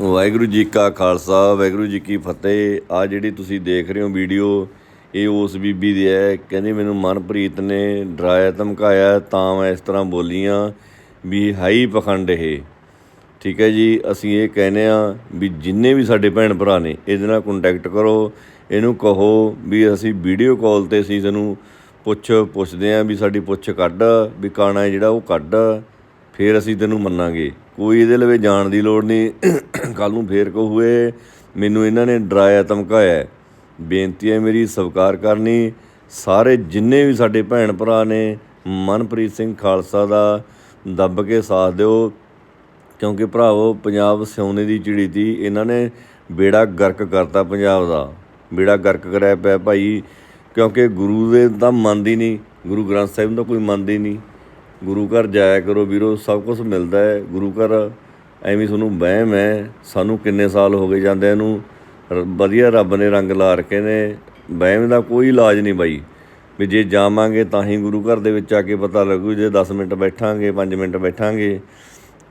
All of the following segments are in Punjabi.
ਵਾਹਿਗੁਰੂ ਜੀ ਕਾ ਖਾਲਸਾ, ਵਾਹਿਗੁਰੂ ਜੀ ਕੀ ਫਤਿਹ। ਆ ਜਿਹੜੀ ਤੁਸੀਂ ਦੇਖ ਰਹੇ ਹੋ ਵੀਡੀਓ, ਇਹ ਉਸ ਬੀਬੀ ਦੀ ਹੈ। ਕਹਿੰਦੀ ਮੈਨੂੰ ਮਨਪ੍ਰੀਤ ਨੇ ਡਰਾਇਆ, ਧਮਕਾਇਆ, ਤਾਂ ਮੈਂ ਇਸ ਤਰ੍ਹਾਂ ਬੋਲੀਆਂ ਵੀ ਹਾਈ ਪਖੰਡ ਇਹ। ਠੀਕ ਹੈ ਜੀ, ਅਸੀਂ ਇਹ ਕਹਿੰਦੇ ਆ ਵੀ ਜਿੰਨੇ ਵੀ ਸਾਡੇ ਭੈਣ ਭਰਾ ਨੇ, ਇਹਦੇ ਨਾਲ ਕੰਟੈਕਟ ਕਰੋ। ਇਹਨੂੰ ਕਹੋ ਵੀ ਅਸੀਂ ਵੀਡੀਓ ਕਾਲ ਤੇ ਅਸੀਂ ਤੈਨੂੰ ਪੁੱਛ, ਪੁੱਛਦੇ ਆ ਵੀ ਸਾਡੀ ਪੁੱਛ ਕੱਢ, ਵੀ ਕਾਣਾ ਜਿਹੜਾ ਉਹ ਕੱਢ, ਫਿਰ ਅਸੀਂ ਤੈਨੂੰ ਮੰਨਾਂਗੇ। ਕੋਈ ਇਹਦੇ ਲਵੇ ਜਾਣ ਦੀ ਲੋੜ ਨਹੀਂ। ਕੱਲ ਨੂੰ ਫੇਰ ਕਹੂਏ ਮੈਨੂੰ ਇਹਨਾਂ ਨੇ ਡਰਾਇਆ, ਧਮਕਾਇਆ। ਬੇਨਤੀ ਹੈ ਮੇਰੀ, ਸਵੀਕਾਰ ਕਰਨੀ। ਸਾਰੇ ਜਿੰਨੇ ਵੀ ਸਾਡੇ ਭੈਣ ਭਰਾ ਨੇ, ਮਨਪ੍ਰੀਤ ਸਿੰਘ ਖਾਲਸਾ ਦਾ, ਦੱਬ ਕੇ ਸਾਥ ਦਿਓ। ਕਿਉਂਕਿ ਭਰਾਵੋ, ਪੰਜਾਬ ਸਿਉਨੇ ਦੀ ਚਿੜੀ ਤੀ। ਇਹਨਾਂ ਨੇ ਬੇੜਾ ਗਰਕ ਕਰਤਾ ਪੰਜਾਬ ਦਾ। ਬੇੜਾ ਗਰਕ ਕਰਿਆ ਪਿਆ ਭਾਈ। ਕਿਉਂਕਿ ਗੁਰੂ ਦੇ ਤਾਂ ਮੰਨਦੀ ਨਹੀਂ। ਗੁਰੂ ਗ੍ਰੰਥ ਸਾਹਿਬ ਦਾ ਕੋਈ ਮੰਨਦੀ ਨਹੀਂ। ਗੁਰੂ ਘਰ ਜਾਇਆ ਕਰੋ ਵੀਰੋ, ਸਭ ਕੁਝ ਮਿਲਦਾ ਹੈ। ਗੁਰੂ ਘਰ ਐਵੇਂ ਤੁਹਾਨੂੰ ਵਹਿਮ ਹੈ। ਸਾਨੂੰ ਕਿੰਨੇ ਸਾਲ ਹੋ ਗਏ ਜਾਂਦੇ ਇਹਨੂੰ ਰ- ਵਧੀਆ ਰੱਬ ਨੇ ਰੰਗ ਲਾ ਰੱਖੇ ਨੇ। ਵਹਿਮ ਦਾ ਕੋਈ ਇਲਾਜ ਨਹੀਂ ਬਾਈ। ਵੀ ਜੇ ਜਾਵਾਂਗੇ ਤਾਂ ਹੀ ਗੁਰੂ ਘਰ ਦੇ ਵਿੱਚ ਆ ਕੇ ਪਤਾ ਲੱਗੂ। ਜੇ 10 ਮਿੰਟ ਬੈਠਾਂਗੇ 5 ਮਿੰਟ ਬੈਠਾਂਗੇ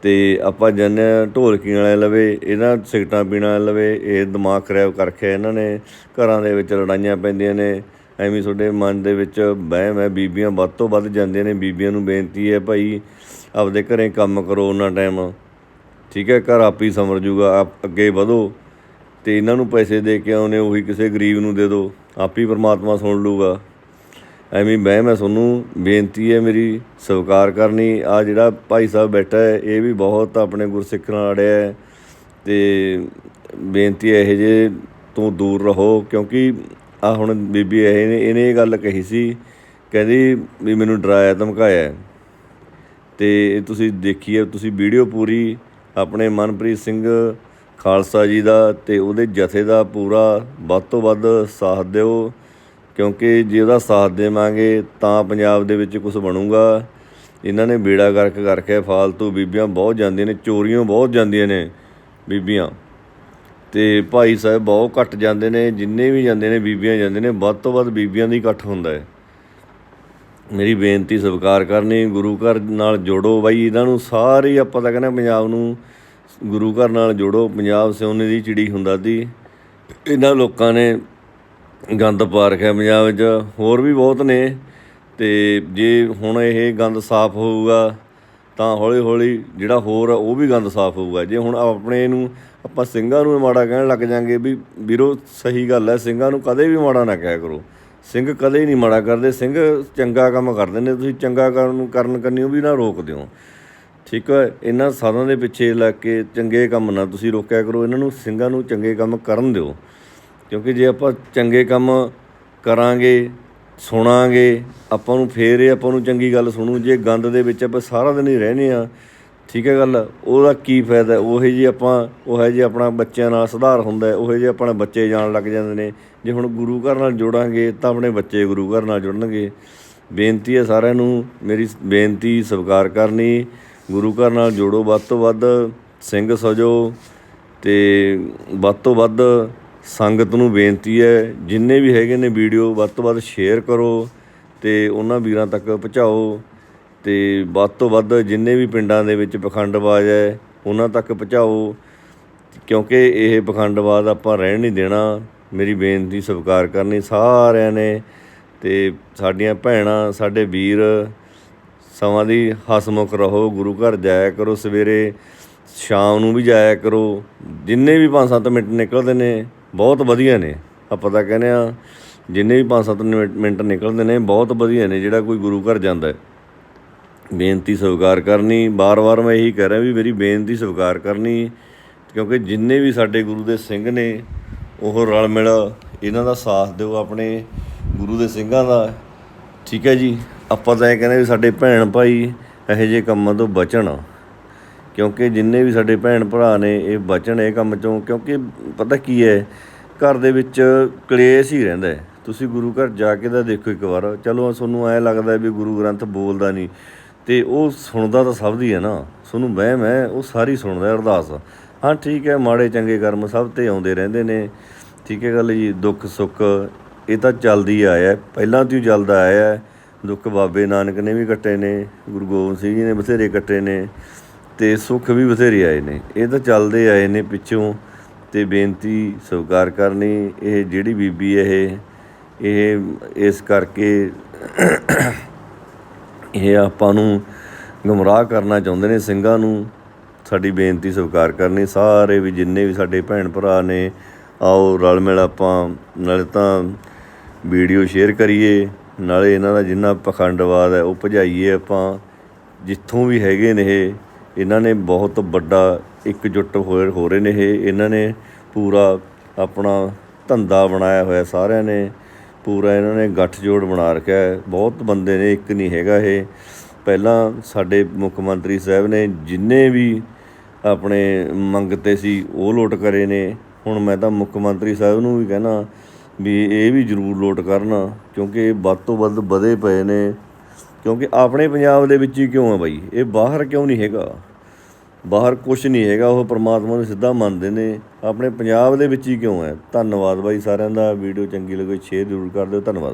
ਤੇ ਆਪਾਂ ਜਾਂਦੇ ਹਾਂ ਢੋਲਕੀਆਂ ਵਾਲੇ ਲਵੇ, ਇਹਨਾਂ ਸਿਗਟਾਂ ਪੀਣ ਵਾਲੇ ਲਵੇ, ਇਹ ਦਿਮਾਗ ਖਰਾਬ ਕਰਕੇ ਇਹਨਾਂ ਨੇ ਘਰਾਂ ਦੇ ਵਿੱਚ ਲੜਾਈਆਂ ਪੈਂਦੀਆਂ ਨੇ। ਐਵੇਂ ਤੁਹਾਡੇ ਮਨ ਦੇ ਵਿੱਚ ਵਹਿਮ ਹੈ ਬੀਬੀਆਂ ਵੱਧ ਤੋਂ ਵੱਧ ਜਾਂਦੀਆਂ ਨੇ। ਬੀਬੀਆਂ ਨੂੰ ਬੇਨਤੀ ਹੈ ਭਾਈ, ਆਪਦੇ ਘਰੇ ਕੰਮ ਕਰੋ ਉਹਨਾਂ ਟਾਈਮ ਠੀਕ ਹੈ, ਘਰ ਆਪ ਹੀ ਸਮਰ ਜੂਗਾ, ਆਪ ਅੱਗੇ ਵਧੋ ਤੇ ਇਹਨਾਂ ਨੂੰ ਪੈਸੇ ਦੇ ਕੇ ਆਉਨੇ ਉਹੀ ਕਿਸੇ ਗਰੀਬ ਨੂੰ ਦੇ ਦਿਓ ਆਪ ਹੀ ਪਰਮਾਤਮਾ ਸੁਣ ਲੂਗਾ। ਐਵੇਂ ਵਹਿਮ ਹੈ ਤੁਹਾਨੂੰ ਬੇਨਤੀ ਹੈ ਮੇਰੀ, ਸਵੀਕਾਰ ਕਰਨੀ। ਆ ਜਿਹੜਾ ਭਾਈ ਸਾਹਿਬ ਬੈਠਾ ਹੈ, ਇਹ ਵੀ ਬਹੁਤ ਆਪਣੇ ਗੁਰਸਿੱਖ ਨਾਲ ਅੜਿਆ ਹੈ। ਤੇ ਬੇਨਤੀ ਹੈ ਇਹ ਜੇ ਤੋਂ ਦੂਰ ਰਹੋ, ਕਿਉਂਕਿ ਆ ਹੁਣ ਬੀਬੀ ਇਹ ਨੇ ਇਹਨੇ ਇਹ ਗੱਲ ਕਹੀ ਸੀ, ਕਹਿੰਦੀ ਵੀ ਮੈਨੂੰ ਡਰਾਇਆ ਧਮਕਾਇਆ ਹੈ। ਤੇ ਤੁਸੀਂ ਦੇਖੀਏ, ਤੁਸੀਂ ਵੀਡੀਓ ਪੂਰੀ ਆਪਣੇ ਮਨਪ੍ਰੀਤ ਸਿੰਘ ਖਾਲਸਾ ਜੀ ਦਾ ਤੇ ਉਹਦੇ ਜਥੇ ਦਾ ਪੂਰਾ ਵੱਧ ਤੋਂ ਵੱਧ ਸਾਥ ਦਿਓ, ਕਿਉਂਕਿ ਜੇ ਉਹਦਾ ਸਾਥ ਦੇਵਾਂਗੇ ਤਾਂ ਪੰਜਾਬ ਦੇ ਵਿੱਚ ਕੁਝ ਬਣੂਗਾ ਇਹਨਾਂ ਨੇ ਬੇੜਾ ਗਰਕ ਕਰਕੇ ਫਾਲਤੂ ਬੀਬੀਆਂ ਬਹੁਤ ਜਾਂਦੀਆਂ ਨੇ, ਚੋਰੀਆਂ ਬਹੁਤ ਜਾਂਦੀਆਂ ਨੇ ਬੀਬੀਆਂ ਤੇ ਭਾਈ ਸਾਹਿਬ ਬਹੁਤ ਘੱਟ ਜਾਂਦੇ ਨੇ, ਜਿੰਨੇ ਵੀ ਜਾਂਦੇ ਨੇ, ਬੀਬੀਆਂ ਜਾਂਦੇ ਨੇ, ਵੱਧ ਤੋਂ ਵੱਧ ਬੀਬੀਆਂ ਦੀ ਇਕੱਠ ਹੁੰਦਾ ਹੈ। ਮੇਰੀ ਬੇਨਤੀ ਸਵੀਕਾਰ ਕਰਨੀ, ਗੁਰੂ ਘਰ ਨਾਲ ਜੋੜੋ ਬਾਈ, ਇਹਨਾਂ ਨੂੰ ਸਾਰੇ ਆਪਾਂ ਤਾਂ ਕਹਿੰਦੇ ਪੰਜਾਬ ਨੂੰ ਗੁਰੂ ਘਰ ਨਾਲ ਜੋੜੋ, ਪੰਜਾਬ ਸਿਉਨੇ ਦੀ ਚਿੜੀ ਹੁੰਦਾ ਸੀ। ਇਹਨਾਂ ਲੋਕਾਂ ਨੇ ਗੰਦ ਪਾ ਰੱਖਿਆ ਪੰਜਾਬ ਵਿੱਚ ਹੋਰ ਵੀ ਬਹੁਤ ਨੇ, ਤੇ ਜੇ ਹੁਣ ਇਹ ਗੰਦ ਸਾਫ਼ ਹੋਊਗਾ ਤਾਂ ਹੌਲੀ ਹੌਲੀ ਜਿਹੜਾ ਹੋਰ ਆ, ਉਹ ਵੀ ਗੰਦ ਸਾਫ਼ ਹੋਊਗਾ। ਜੇ ਹੁਣ ਆਪਣੇ ਨੂੰ ਆਪਾਂ ਸਿੰਘਾਂ ਨੂੰ ਮਾੜਾ ਕਹਿਣ ਲੱਗ ਜਾਾਂਗੇ ਵੀ ਵੀਰੋ, ਸਹੀ ਗੱਲ ਹੈ, ਸਿੰਘਾਂ ਨੂੰ ਕਦੇ ਵੀ ਮਾੜਾ ਨਾ ਕਹਿਆ ਕਰੋ। ਸਿੰਘ ਕਦੇ ਨਹੀਂ ਮਾੜਾ ਕਰਦੇ, ਸਿੰਘ ਚੰਗਾ ਕੰਮ ਕਰਦੇ ਨੇ, ਤੁਸੀਂ ਚੰਗਾ ਕਰਨ ਕਰਨ ਕੰਨਿਓ ਵੀ ਨਾ ਰੋਕ ਦਿਓ। ਠੀਕ ਹੈ, ਇਹਨਾਂ ਸਾਧਾਂ ਦੇ ਪਿੱਛੇ ਲੱਗ ਕੇ ਚੰਗੇ ਕੰਮ ਨਾ ਤੁਸੀਂ ਰੋਕਿਆ ਕਰੋ, ਇਹਨਾਂ ਨੂੰ ਸਿੰਘਾਂ ਨੂੰ ਚੰਗੇ ਕੰਮ ਕਰਨ ਦਿਓ। ਕਿਉਂਕਿ ਜੇ ਆਪਾਂ ਚੰਗੇ ਕੰਮ ਕਰਾਂਗੇ ਸੁਣਾਂਗੇ, ਆਪਾਂ ਨੂੰ ਫੇਰ ਇਹ ਆਪਾਂ ਨੂੰ ਚੰਗੀ ਗੱਲ ਸੁਣੂ, ਜੇ ਗੰਦ ਦੇ ਵਿੱਚ ਆਪਾਂ ਸਾਰਾ ਦਿਨ ਹੀ ਰਹਿੰਦੇ ਆ ਠੀਕ ਹੈ ਗੱਲ, ਉਹਦਾ ਕੀ ਫਾਇਦਾ, ਉਹੇ ਜੀ ਆਪਾਂ, ਉਹ ਹੈ ਜੀ ਆਪਣਾ ਬੱਚਿਆਂ ਨਾਲ ਸੁਧਾਰ ਹੁੰਦਾ ਹੈ, ਉਹੇ ਜੀ ਆਪਣੇ ਬੱਚੇ ਜਾਣ ਲੱਗ ਜਾਂਦੇ ਨੇ, ਜੇ ਹੁਣ ਗੁਰੂ ਘਰ ਨਾਲ ਜੋੜਾਂਗੇ ਤਾਂ ਆਪਣੇ ਬੱਚੇ ਗੁਰੂ ਘਰ ਨਾਲ ਜੁੜਨਗੇ। ਬੇਨਤੀ ਹੈ ਸਾਰਿਆਂ ਨੂੰ, ਮੇਰੀ ਬੇਨਤੀ ਸਵੀਕਾਰ ਕਰਨੀ, ਗੁਰੂ ਘਰ ਨਾਲ ਜੋੜੋ ਵੱਧ ਤੋਂ ਵੱਧ, ਸਿੰਘ ਸਜੋ, ਤੇ ਵੱਧ ਤੋਂ ਵੱਧ ਸੰਗਤ ਨੂੰ ਬੇਨਤੀ ਹੈ, ਜਿੰਨੇ ਵੀ ਹੈਗੇ ਨੇ ਵੀਡੀਓ, ਵੱਧ ਤੋਂ ਵੱਧ ਸ਼ੇਅਰ ਕਰੋ ਤੇ ਉਹਨਾਂ ਵੀਰਾਂ ਤੱਕ ਪਹੁੰਚਾਓ ਤੇ ਵੱਧ ਤੋਂ ਵੱਧ ਜਿੰਨੇ ਵੀ ਪਿੰਡਾਂ ਦੇ ਵਿੱਚ ਪਖੰਡਬਾਜ਼ ਹੈ, ਉਹਨਾਂ ਤੱਕ ਪਹੁੰਚਾਓ ਕਿਉਂਕਿ ਇਹ ਪਖੰਡਬਾਜ਼ ਆਪਾਂ ਰਹਿਣ ਨਹੀਂ ਦੇਣਾ। ਮੇਰੀ ਬੇਨਤੀ ਸਵੀਕਾਰ ਕਰਨੀ ਸਾਰਿਆਂ ਨੇ ਤੇ ਸਾਡੀਆਂ ਭੈਣਾਂ, ਸਾਡੇ ਵੀਰ, ਸਮਾਂ ਦੀ ਹਸਮੁਖ ਰਹੋ, ਗੁਰੂ ਘਰ ਜਾਇਆ ਕਰੋ ਸਵੇਰੇ, ਸ਼ਾਮ ਨੂੰ ਵੀ ਜਾਇਆ ਕਰੋ। ਜਿੰਨੇ ਵੀ 5-7 ਮਿੰਟ ਨਿਕਲਦੇ ਨੇ ਬਹੁਤ ਵਧੀਆ ਨੇ। ਆਪਾਂ ਤਾਂ ਕਹਿੰਦੇ ਆ ਜਿੰਨੇ ਵੀ 5-7 ਮਿੰਟ ਨਿਕਲਦੇ ਨੇ, ਬਹੁਤ ਵਧੀਆ ਨੇ, ਜਿਹੜਾ ਕੋਈ ਗੁਰੂ ਘਰ ਜਾਂਦਾ ਹੈ। ਬੇਨਤੀ ਸਵੀਕਾਰ ਕਰਨੀ ਬਾਰ-ਬਾਰ ਮੈਂ ਇਹੀ ਕਹਿ ਰਿਹਾ ਵੀ ਮੇਰੀ ਬੇਨਤੀ ਸਵੀਕਾਰ ਕਰਨੀ, ਕਿਉਂਕਿ ਜਿੰਨੇ ਵੀ ਸਾਡੇ ਗੁਰੂ ਦੇ ਸਿੰਘ ਨੇ, ਉਹ ਰਲ ਮਿਲ ਇਹਨਾਂ ਦਾ ਸਾਥ ਦਿਓ ਆਪਣੇ ਗੁਰੂ ਦੇ ਸਿੰਘਾਂ ਦਾ। ਠੀਕ ਹੈ ਜੀ? ਆਪਾਂ ਤਾਂ ਇਹ ਕਹਿੰਦੇ ਵੀ ਸਾਡੇ ਭੈਣ ਭਾਈ ਇਹੋ ਜਿਹੇ ਕੰਮਾਂ ਤੋਂ ਬਚਣ। ਕਿਉਂਕਿ ਜਿੰਨੇ ਵੀ ਸਾਡੇ ਭੈਣ ਭਰਾ ਨੇ, ਇਹ ਬਚਣ ਇਹ ਕੰਮ ਚੋਂ, ਕਿਉਂਕਿ ਪਤਾ ਕੀ ਹੈ ਘਰ ਦੇ ਵਿੱਚ ਕਲੇਸ਼ ਹੀ ਰਹਿੰਦਾ ਹੈ। ਤੁਸੀਂ ਗੁਰੂ ਘਰ ਜਾ ਕੇ ਤਾਂ ਦੇਖੋ ਇੱਕ ਵਾਰ। ਚਲੋ, ਤੁਹਾਨੂੰ ਐ ਲੱਗਦਾ ਵੀ ਗੁਰੂ ਗ੍ਰੰਥ ਬੋਲਦਾ ਨਹੀਂ। ਤੇ ਉਹ ਸੁਣਦਾ ਤਾਂ ਸਭ ਦੀ ਹੈ ਨਾ। ਤੁਹਾਨੂੰ ਵਹਿਮ ਹੈ, ਉਹ ਸਾਰੀ ਸੁਣਦਾ ਹੈ, ਅਰਦਾਸ। ਹਾਂ, ਠੀਕ ਹੈ, ਮਾੜੇ ਚੰਗੇ ਕਰਮ ਸਭ ਤੇ ਆਉਂਦੇ ਰਹਿੰਦੇ ਨੇ। ਠੀਕ ਹੈ ਗੱਲ ਜੀ, ਦੁੱਖ ਸੁੱਖ, ਇਹ ਤਾਂ ਚੱਲਦੀ ਆਇਆ ਪਹਿਲਾਂ ਤੋਂ ਹੀ ਚੱਲਦਾ ਆਇਆ ਦੁੱਖ ਬਾਬੇ ਨਾਨਕ ਨੇ ਵੀ ਕੱਟੇ ਨੇ, ਗੁਰੂ ਗੋਬਿੰਦ ਸਿੰਘ ਜੀ ਨੇ ਬਥੇਰੇ ਕੱਟੇ ਨੇ ਤੇ ਸੁੱਖ ਵੀ ਬਥੇਰੇ ਆਏ ਨੇ। ਇਹ ਤਾਂ ਚੱਲਦੇ ਆਏ ਨੇ ਪਿੱਛੋਂ। ਅਤੇ ਬੇਨਤੀ ਸਵੀਕਾਰ ਕਰਨੀ, ਇਹ ਜਿਹੜੀ ਬੀਬੀ ਇਹ ਇਹ ਇਸ ਕਰਕੇ ਇਹ ਆਪਾਂ ਨੂੰ ਗੁੰਮਰਾਹ ਕਰਨਾ ਚਾਹੁੰਦੇ ਨੇ ਸਿੰਘਾਂ ਨੂੰ। ਸਾਡੀ ਬੇਨਤੀ ਸਵੀਕਾਰ ਕਰਨੀ, ਸਾਰੇ ਵੀ ਜਿੰਨੇ ਵੀ ਸਾਡੇ ਭੈਣ ਭਰਾ ਨੇ, ਆਓ ਰਲ ਮਿਲ ਆਪਾਂ, ਨਾਲੇ ਤਾਂ ਵੀਡੀਓ ਸ਼ੇਅਰ ਕਰੀਏ, ਨਾਲੇ ਇਹਨਾਂ ਦਾ ਜਿੰਨਾ ਪਖੰਡਵਾਦ ਹੈ, ਉਹ ਭਜਾਈਏ ਆਪਾਂ, ਜਿੱਥੋਂ ਵੀ ਹੈਗੇ ਨੇ ਇਹ, ਇਹਨਾਂ ਨੇ ਬਹੁਤ ਵੱਡਾ ਇਕਜੁੱਟ ਹੋਏ ਹੋ ਰਹੇ ਨੇ ਇਹ। ਇਹਨਾਂ ਨੇ ਪੂਰਾ ਆਪਣਾ ਧੰਦਾ ਬਣਾਇਆ ਹੋਇਆ ਸਾਰਿਆਂ ਨੇ। ਪੂਰਾ ਇਹਨਾਂ ਨੇ ਗੱਠਜੋੜ ਬਣਾ ਰੱਖਿਆ ਹੈ। ਬਹੁਤ ਬੰਦੇ ਨੇ, ਇੱਕ ਨਹੀਂ ਹੈਗਾ ਇਹ। ਪਹਿਲਾਂ ਸਾਡੇ ਮੁੱਖ ਮੰਤਰੀ ਸਾਹਿਬ ਨੇ ਜਿੰਨੇ ਵੀ ਆਪਣੇ ਮੰਗਤੇ ਸੀ, ਉਹ ਲੋਟ ਕਰੇ ਨੇ। ਹੁਣ ਮੈਂ ਤਾਂ ਮੁੱਖ ਮੰਤਰੀ ਸਾਹਿਬ ਨੂੰ ਵੀ ਕਹਿਣਾ ਵੀ ਇਹ ਵੀ ਜ਼ਰੂਰ ਲੋਟ ਕਰਨ, ਕਿਉਂਕਿ ਇਹ ਵੱਧ ਤੋਂ ਵੱਧ ਵਧੇ ਪਏ ਨੇ। ਕਿਉਂਕਿ ਆਪਣੇ ਪੰਜਾਬ ਦੇ ਵਿੱਚ ਹੀ ਕਿਉਂ ਆ ਬਾਈ? ਇਹ ਬਾਹਰ ਕਿਉਂ ਨਹੀਂ ਹੈਗਾ? ਬਾਹਰ ਕੁਝ ਨਹੀਂ ਹੈਗਾ, ਉਹ ਪਰਮਾਤਮਾ ਨੂੰ ਸਿੱਧਾ ਮੰਨਦੇ ਨੇ। ਆਪਣੇ ਪੰਜਾਬ ਦੇ ਵਿੱਚ ਹੀ ਕਿਉਂ ਹੈ? ਧੰਨਵਾਦ ਬਾਈ ਸਾਰਿਆਂ ਦਾ। ਵੀਡੀਓ ਚੰਗੀ ਲੱਗੇ ਸ਼ੇਅਰ ਜ਼ਰੂਰ ਕਰ ਦਿਓ। ਧੰਨਵਾਦ।